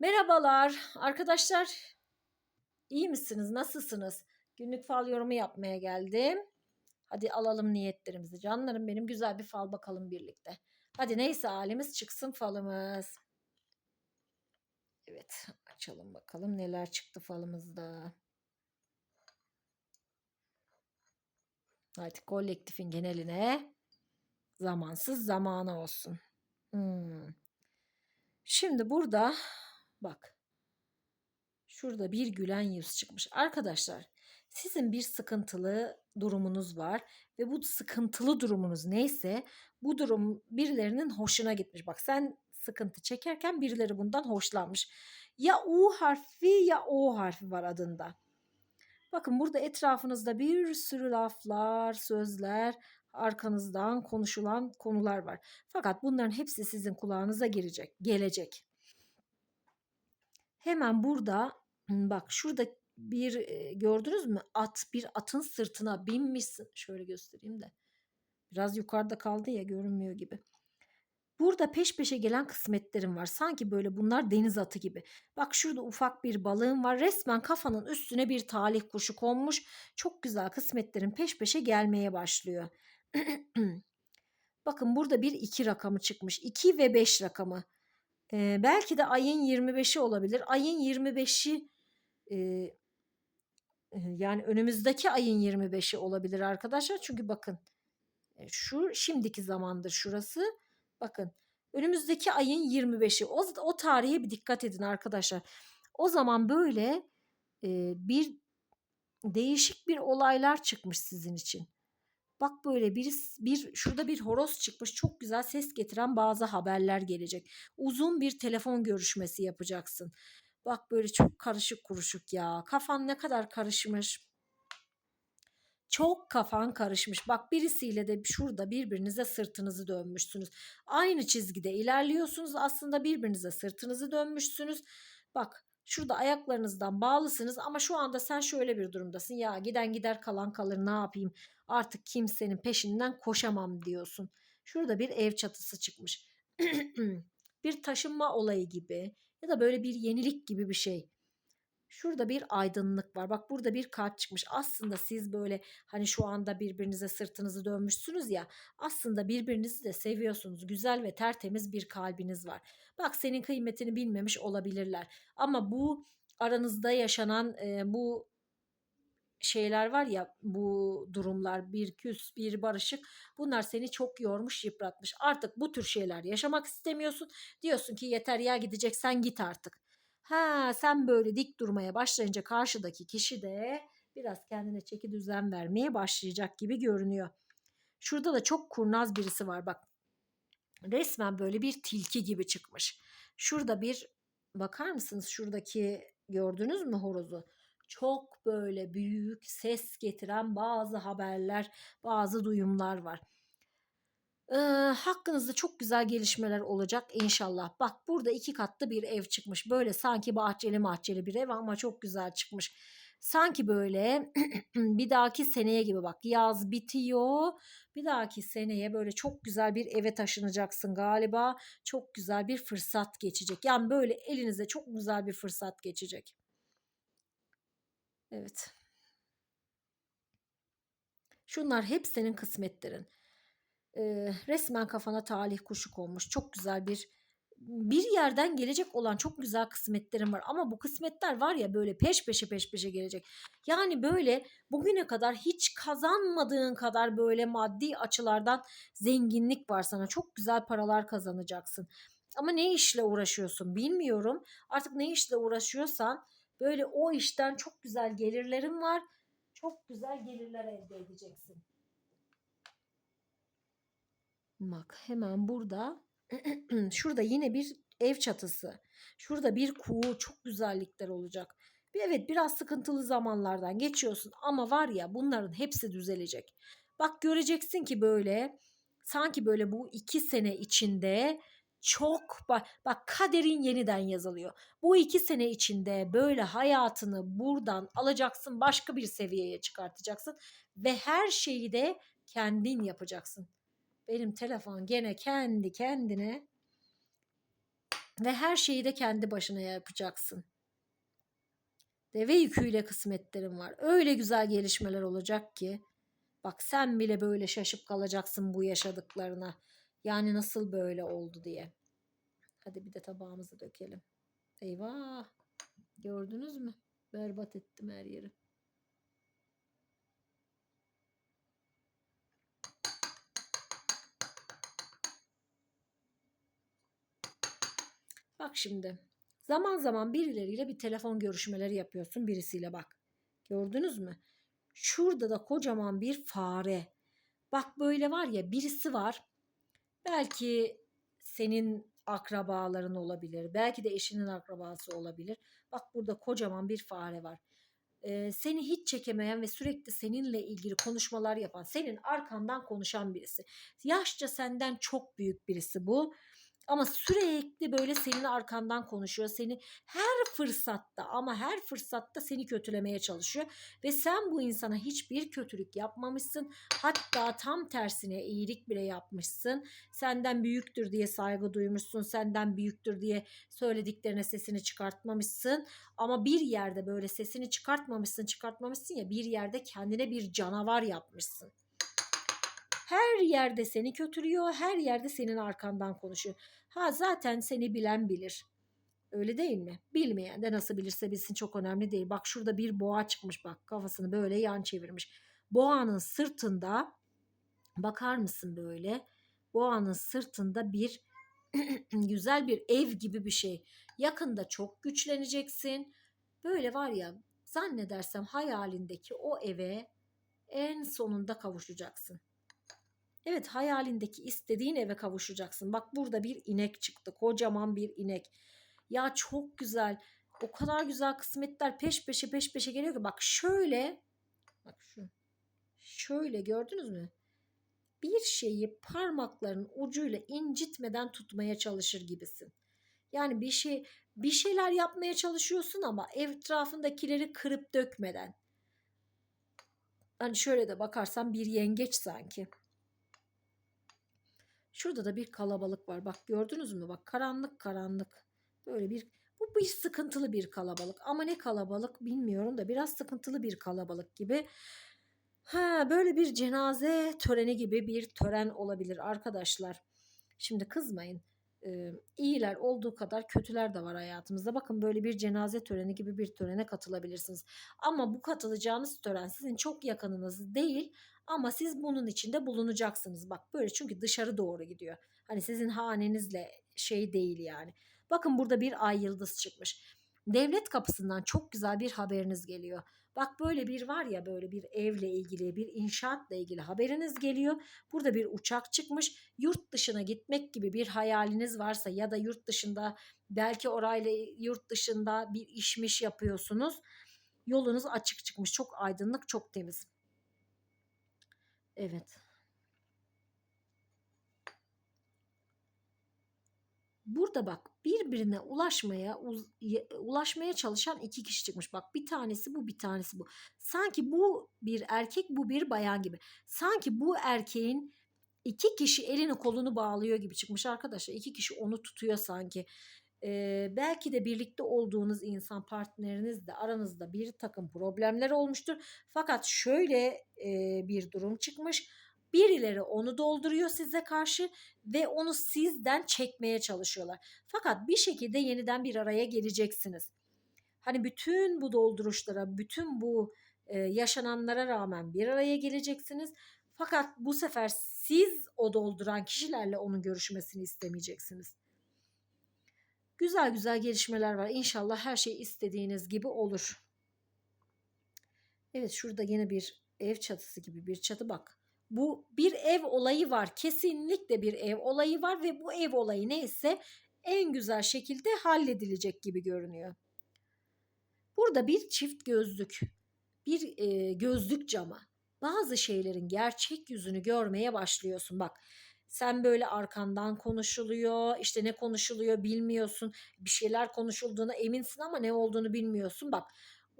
Merhabalar arkadaşlar. İyi misiniz? Nasılsınız? Günlük fal yorumu yapmaya geldim. Hadi alalım niyetlerimizi. Canlarım benim güzel bir fal bakalım birlikte. Hadi neyse halimiz çıksın falımız. Evet açalım bakalım neler çıktı falımızda. Hadi kolektifin geneline zamansız zamanı olsun. Hmm. Şimdi burada bak. Şurada bir gülen yüz çıkmış. Arkadaşlar sizin bir sıkıntılı durumunuz var ve bu sıkıntılı durumunuz neyse bu durum birilerinin hoşuna gitmiş. Bak sen sıkıntı çekerken birileri bundan hoşlanmış. Ya U harfi ya O harfi var adında. Bakın burada etrafınızda bir sürü laflar, sözler, arkanızdan konuşulan konular var. Fakat bunların hepsi sizin kulağınıza girecek, gelecek. Hemen burada bak şurada bir gördünüz mü at bir atın sırtına binmişsin. Şöyle göstereyim de. Biraz yukarıda kaldı ya görünmüyor gibi. Burada peş peşe gelen kısmetlerim var. Sanki böyle bunlar deniz atı gibi. Bak şurada ufak bir balığım var. Resmen kafanın üstüne bir talih kuşu konmuş. Çok güzel kısmetlerin peş peşe gelmeye başlıyor. Bakın burada bir iki rakamı çıkmış. 2 ve 5 rakamı. Ee, belki de ayın 25'i olabilir. Ayın 25'i e, yani önümüzdeki ayın 25'i olabilir arkadaşlar. Çünkü bakın e, şu şimdiki zamandır şurası. Bakın önümüzdeki ayın 25'i. O, o tarihe bir dikkat edin arkadaşlar. O zaman böyle e, bir değişik bir olaylar çıkmış sizin için. Bak böyle bir, bir şurada bir horoz çıkmış. Çok güzel ses getiren bazı haberler gelecek. Uzun bir telefon görüşmesi yapacaksın. Bak böyle çok karışık kuruşuk ya. Kafan ne kadar karışmış. Çok kafan karışmış. Bak birisiyle de şurada birbirinize sırtınızı dönmüşsünüz. Aynı çizgide ilerliyorsunuz. Aslında birbirinize sırtınızı dönmüşsünüz. Bak şurada ayaklarınızdan bağlısınız ama şu anda sen şöyle bir durumdasın. Ya giden gider kalan kalır ne yapayım? Artık kimsenin peşinden koşamam diyorsun. Şurada bir ev çatısı çıkmış. bir taşınma olayı gibi ya da böyle bir yenilik gibi bir şey. Şurada bir aydınlık var. Bak burada bir kalp çıkmış. Aslında siz böyle hani şu anda birbirinize sırtınızı dönmüşsünüz ya. Aslında birbirinizi de seviyorsunuz. Güzel ve tertemiz bir kalbiniz var. Bak senin kıymetini bilmemiş olabilirler. Ama bu aranızda yaşanan e, bu şeyler var ya bu durumlar bir küs bir barışık bunlar seni çok yormuş yıpratmış artık bu tür şeyler yaşamak istemiyorsun diyorsun ki yeter ya gideceksen git artık Ha sen böyle dik durmaya başlayınca karşıdaki kişi de biraz kendine çeki düzen vermeye başlayacak gibi görünüyor. Şurada da çok kurnaz birisi var bak. Resmen böyle bir tilki gibi çıkmış. Şurada bir bakar mısınız şuradaki gördünüz mü horozu? Çok böyle büyük ses getiren bazı haberler, bazı duyumlar var. Ee, hakkınızda çok güzel gelişmeler olacak inşallah. Bak burada iki katlı bir ev çıkmış. Böyle sanki bahçeli bahçeli bir ev ama çok güzel çıkmış. Sanki böyle bir dahaki seneye gibi bak yaz bitiyor. Bir dahaki seneye böyle çok güzel bir eve taşınacaksın galiba. Çok güzel bir fırsat geçecek. Yani böyle elinize çok güzel bir fırsat geçecek. Evet. Şunlar hep senin kısmetlerin e, resmen kafana talih kuşu konmuş. Çok güzel bir bir yerden gelecek olan çok güzel kısmetlerim var ama bu kısmetler var ya böyle peş peşe peş peşe gelecek. Yani böyle bugüne kadar hiç kazanmadığın kadar böyle maddi açılardan zenginlik var sana. Çok güzel paralar kazanacaksın. Ama ne işle uğraşıyorsun bilmiyorum. Artık ne işle uğraşıyorsan böyle o işten çok güzel gelirlerin var. Çok güzel gelirler elde edeceksin. Bak hemen burada şurada yine bir ev çatısı. Şurada bir kuğu çok güzellikler olacak. Evet biraz sıkıntılı zamanlardan geçiyorsun ama var ya bunların hepsi düzelecek. Bak göreceksin ki böyle sanki böyle bu iki sene içinde çok bak, bak kaderin yeniden yazılıyor. Bu iki sene içinde böyle hayatını buradan alacaksın başka bir seviyeye çıkartacaksın ve her şeyi de kendin yapacaksın. Benim telefon gene kendi kendine Ve her şeyi de kendi başına yapacaksın. Deve yüküyle kısmetlerin var. Öyle güzel gelişmeler olacak ki. Bak sen bile böyle şaşıp kalacaksın bu yaşadıklarına. Yani nasıl böyle oldu diye. Hadi bir de tabağımızı dökelim. Eyvah. Gördünüz mü? Berbat ettim her yeri. Bak şimdi. Zaman zaman birileriyle bir telefon görüşmeleri yapıyorsun birisiyle bak. Gördünüz mü? Şurada da kocaman bir fare. Bak böyle var ya birisi var. Belki senin akrabaların olabilir. Belki de eşinin akrabası olabilir. Bak burada kocaman bir fare var. Ee, seni hiç çekemeyen ve sürekli seninle ilgili konuşmalar yapan, senin arkandan konuşan birisi. Yaşça senden çok büyük birisi bu. Ama sürekli böyle senin arkandan konuşuyor. Seni her fırsatta ama her fırsatta seni kötülemeye çalışıyor. Ve sen bu insana hiçbir kötülük yapmamışsın. Hatta tam tersine iyilik bile yapmışsın. Senden büyüktür diye saygı duymuşsun. Senden büyüktür diye söylediklerine sesini çıkartmamışsın. Ama bir yerde böyle sesini çıkartmamışsın çıkartmamışsın ya bir yerde kendine bir canavar yapmışsın. Her yerde seni kötülüyor, her yerde senin arkandan konuşuyor. Ha zaten seni bilen bilir. Öyle değil mi? Bilmeyen de nasıl bilirse bilsin çok önemli değil. Bak şurada bir boğa çıkmış bak kafasını böyle yan çevirmiş. Boğanın sırtında bakar mısın böyle? Boğanın sırtında bir güzel bir ev gibi bir şey. Yakında çok güçleneceksin. Böyle var ya zannedersem hayalindeki o eve en sonunda kavuşacaksın. Evet hayalindeki istediğin eve kavuşacaksın. Bak burada bir inek çıktı. Kocaman bir inek. Ya çok güzel. O kadar güzel kısmetler peş peşe peş peşe geliyor ki bak şöyle bak şu şöyle gördünüz mü? Bir şeyi parmakların ucuyla incitmeden tutmaya çalışır gibisin. Yani bir şey bir şeyler yapmaya çalışıyorsun ama etrafındakileri kırıp dökmeden. Hani şöyle de bakarsan bir yengeç sanki. Şurada da bir kalabalık var. Bak gördünüz mü? Bak karanlık karanlık. Böyle bir bu bir sıkıntılı bir kalabalık. Ama ne kalabalık bilmiyorum da biraz sıkıntılı bir kalabalık gibi. Ha böyle bir cenaze töreni gibi bir tören olabilir arkadaşlar. Şimdi kızmayın. Ee, iyiler olduğu kadar kötüler de var hayatımızda. Bakın böyle bir cenaze töreni gibi bir törene katılabilirsiniz. Ama bu katılacağınız tören sizin çok yakınınız değil ama siz bunun içinde bulunacaksınız. Bak böyle çünkü dışarı doğru gidiyor. Hani sizin hanenizle şey değil yani. Bakın burada bir ay yıldız çıkmış. Devlet kapısından çok güzel bir haberiniz geliyor. Bak böyle bir var ya böyle bir evle ilgili bir inşaatla ilgili haberiniz geliyor. Burada bir uçak çıkmış. Yurt dışına gitmek gibi bir hayaliniz varsa ya da yurt dışında belki orayla yurt dışında bir işmiş yapıyorsunuz. Yolunuz açık çıkmış. Çok aydınlık, çok temiz. Evet. Burada bak birbirine ulaşmaya ulaşmaya çalışan iki kişi çıkmış. Bak bir tanesi bu bir tanesi bu. Sanki bu bir erkek bu bir bayan gibi. Sanki bu erkeğin iki kişi elini kolunu bağlıyor gibi çıkmış arkadaşlar. İki kişi onu tutuyor sanki. Ee, belki de birlikte olduğunuz insan partnerinizle aranızda bir takım problemler olmuştur. Fakat şöyle bir durum çıkmış. Birileri onu dolduruyor size karşı ve onu sizden çekmeye çalışıyorlar. Fakat bir şekilde yeniden bir araya geleceksiniz. Hani bütün bu dolduruşlara, bütün bu e, yaşananlara rağmen bir araya geleceksiniz. Fakat bu sefer siz o dolduran kişilerle onun görüşmesini istemeyeceksiniz. Güzel güzel gelişmeler var. İnşallah her şey istediğiniz gibi olur. Evet şurada yine bir ev çatısı gibi bir çatı bak. Bu bir ev olayı var. Kesinlikle bir ev olayı var ve bu ev olayı neyse en güzel şekilde halledilecek gibi görünüyor. Burada bir çift gözlük, bir e, gözlük camı. Bazı şeylerin gerçek yüzünü görmeye başlıyorsun. Bak sen böyle arkandan konuşuluyor işte ne konuşuluyor bilmiyorsun bir şeyler konuşulduğuna eminsin ama ne olduğunu bilmiyorsun bak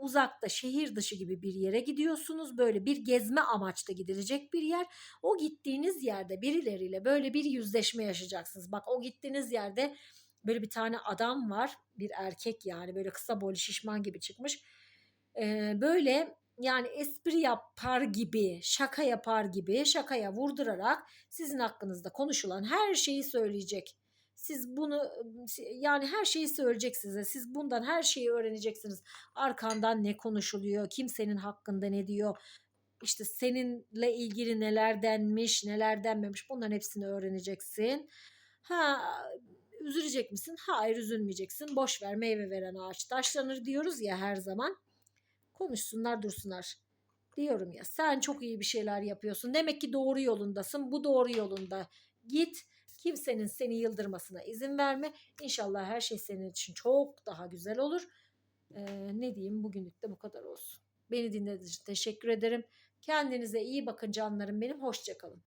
uzakta şehir dışı gibi bir yere gidiyorsunuz böyle bir gezme amaçlı gidilecek bir yer o gittiğiniz yerde birileriyle böyle bir yüzleşme yaşayacaksınız bak o gittiğiniz yerde böyle bir tane adam var. Bir erkek yani böyle kısa boylu şişman gibi çıkmış. Ee, böyle yani espri yapar gibi, şaka yapar gibi, şakaya vurdurarak sizin hakkınızda konuşulan her şeyi söyleyecek. Siz bunu yani her şeyi söyleyecek size. Siz bundan her şeyi öğreneceksiniz. Arkandan ne konuşuluyor, kimsenin hakkında ne diyor, işte seninle ilgili neler denmiş, neler denmemiş bunların hepsini öğreneceksin. Ha üzülecek misin? Hayır üzülmeyeceksin. Boş ver meyve veren ağaç taşlanır diyoruz ya her zaman. Konuşsunlar dursunlar. Diyorum ya sen çok iyi bir şeyler yapıyorsun. Demek ki doğru yolundasın. Bu doğru yolunda. Git. Kimsenin seni yıldırmasına izin verme. İnşallah her şey senin için çok daha güzel olur. Ee, ne diyeyim bugünlük de bu kadar olsun. Beni dinlediğiniz için teşekkür ederim. Kendinize iyi bakın canlarım benim. Hoşçakalın.